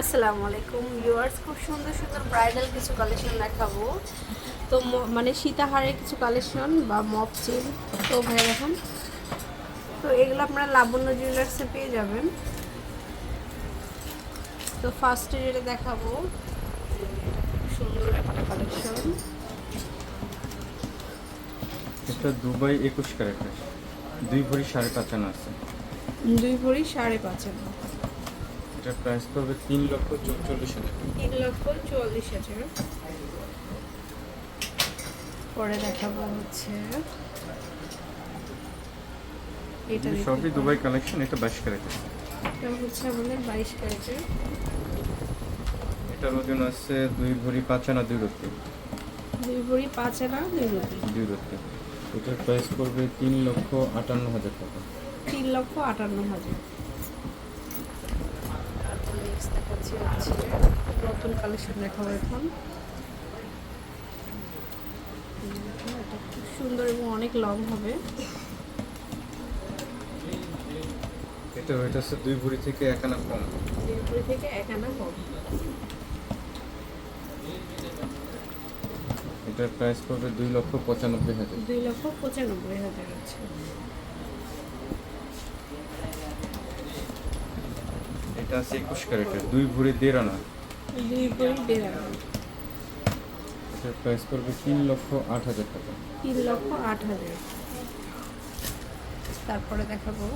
আসসালামু আলাইকুম ভিউয়ার্স খুব সুন্দর সুন্দর ব্রাইডাল কিছু কালেকশন দেখাবো। তো মানে সীতাহারের কিছু কালেকশন বা মপ চিল তো ভাই দেখুন। তো এগুলো আপনারা লাবণ্য জুয়েলার্সে পেয়ে যাবেন। তো ফার্স্টে যেটা দেখাবো সুন্দর একটা কালেকশন এটা দুবাই একুশ ক্যারেক্টার দুই ভরি সাড়ে পাঁচ আনা আছে। দুই ভরি সাড়ে পাঁচ আনা। এটার প্রাইস পড়বে তিন লক্ষ চৌচল্লিশ হাজার। তিন লক্ষ চুয়াল্লিশ হাজার। পরে দেখাবো হচ্ছে। এটা সবই দুবাই কালেকশন এটা বাইশ ক্যারেক্টার এটা হচ্ছে আমাদের বাইশ ক্যারেটের এটার ওজন আছে দুই ভরি পাঁচ আনা দুই রত্তি দুই ভরি পাঁচ আনা দুই রুটি। দুই রত্তি এটার প্রাইস পড়বে তিন লক্ষ আটান্ন হাজার টাকা। তিন লক্ষ আটান্ন হাজার। দেখাচ্ছি হচ্ছে নতুন কালেকশন দেখাবো এখন। এটা খুব সুন্দর এবং অনেক লং হবে। এটা ওয়েট আছে দুই ভরি থেকে এক আনা কম। দুই ভরি থেকে এক আনা কম। এটার প্রাইস পড়বে দুই লক্ষ পঁচানব্বই হাজার। দুই লক্ষ পঁচানব্বই হাজার আছে। এটা আছে একুশ ক্যারেটের। দুই ভরি দেড় আনা। দুই ভরি দেড় আনা। এটার প্রাইস পড়বে তিন লক্ষ আট হাজার টাকা। তিন লক্ষ আট হাজার। তারপরে দেখাবো।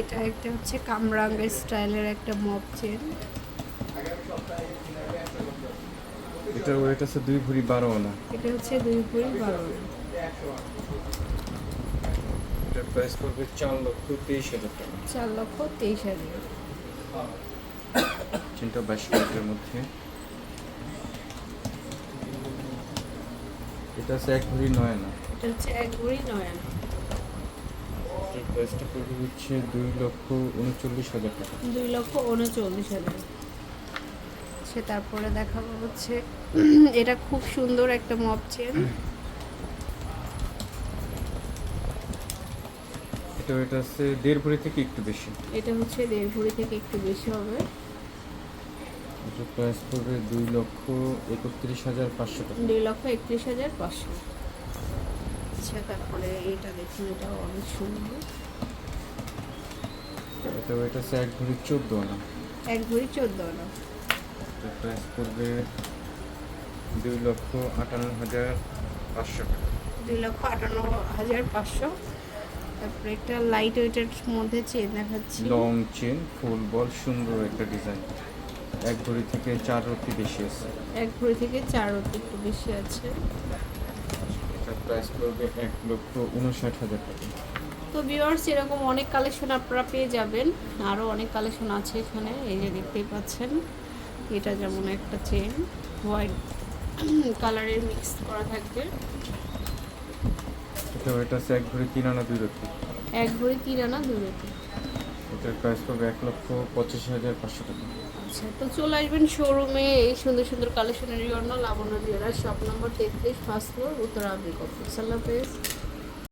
এটা একটা হচ্ছে কামরাঙ্গের স্টাইলের একটা মপ চেন। এটার ওয়েট আছে দুই ভরি বারো আনা। এটা হচ্ছে দুই ভরি বারো আনা। এটার প্রাইস পড়বে চার লক্ষ তেইশ হাজার টাকা। চার লক্ষ তেইশ হাজার। চিন্তা বাইশ ক্যারেটের মধ্যে। এটা আছে এক ভরি নয় আনা। এটা হচ্ছে এক ভরি নয় আনা। এটার প্রাইসটা পড়বে হচ্ছে দুই লক্ষ উনচল্লিশ হাজার টাকা। দুই লক্ষ উনচল্লিশ হাজার। সে তারপরে দেখাবো হচ্ছে এটা খুব সুন্দর একটা মপ চেন এটা ওইটা আছে দেড় ভরি থেকে একটু বেশি। এটা হচ্ছে দেড় ভরি থেকে একটু বেশি হবে। এটার প্রাইস পড়বে দুই লক্ষ একত্রিশ হাজার পাঁচশো টাকা। দুই লক্ষ একত্রিশ হাজার পাঁচশো। আচ্ছা তারপরে এটা দেখুন এটাও অনেক সুন্দর। এটা ওইটা আছে এক ভরি চোদ্দ আনা। এক ভরি চোদ্দ আনা। প্রাইস পড়বে দুই লক্ষ আটান্ন হাজার পাঁচশো টাকা। দুই লক্ষ আটান্ন হাজার পাঁচশো। তারপরে একটা লাইট ওয়েটের মধ্যে চেন দেখাচ্ছি। লং চেন ফুল বল সুন্দর একটা ডিজাইন এক ভরি থেকে চার রতি বেশি আছে। এক ভরি থেকে চার অতি একটু বেশি আছে। প্রাইস পড়বে এক লক্ষ উনষাট হাজার টাকা। তো ভিউয়ার্স এরকম অনেক কালেকশন আপনারা পেয়ে যাবেন। আরও অনেক কালেকশন আছে এখানে এই যে দেখতেই পাচ্ছেন। এটা যেমন একটা চেন হোয়াইট কালারের মিক্স করা থাকবে। এটা হচ্ছে এক ভরি তিন আনা দুই রতি এক ভরি তিন আনা দুই রতি এটার প্রাইস পড়বে এক লক্ষ পঁচিশ হাজার পাঁচশো টাকা। আচ্ছা তো চলে আসবেন শোরুমে এই সুন্দর সুন্দর কালেকশনের জন্য লাবণ্য জুয়েলার শপ নম্বর তেত্রিশ ফার্স্ট ফ্লোর উত্তর আবির আল্লাহ হাফেজ।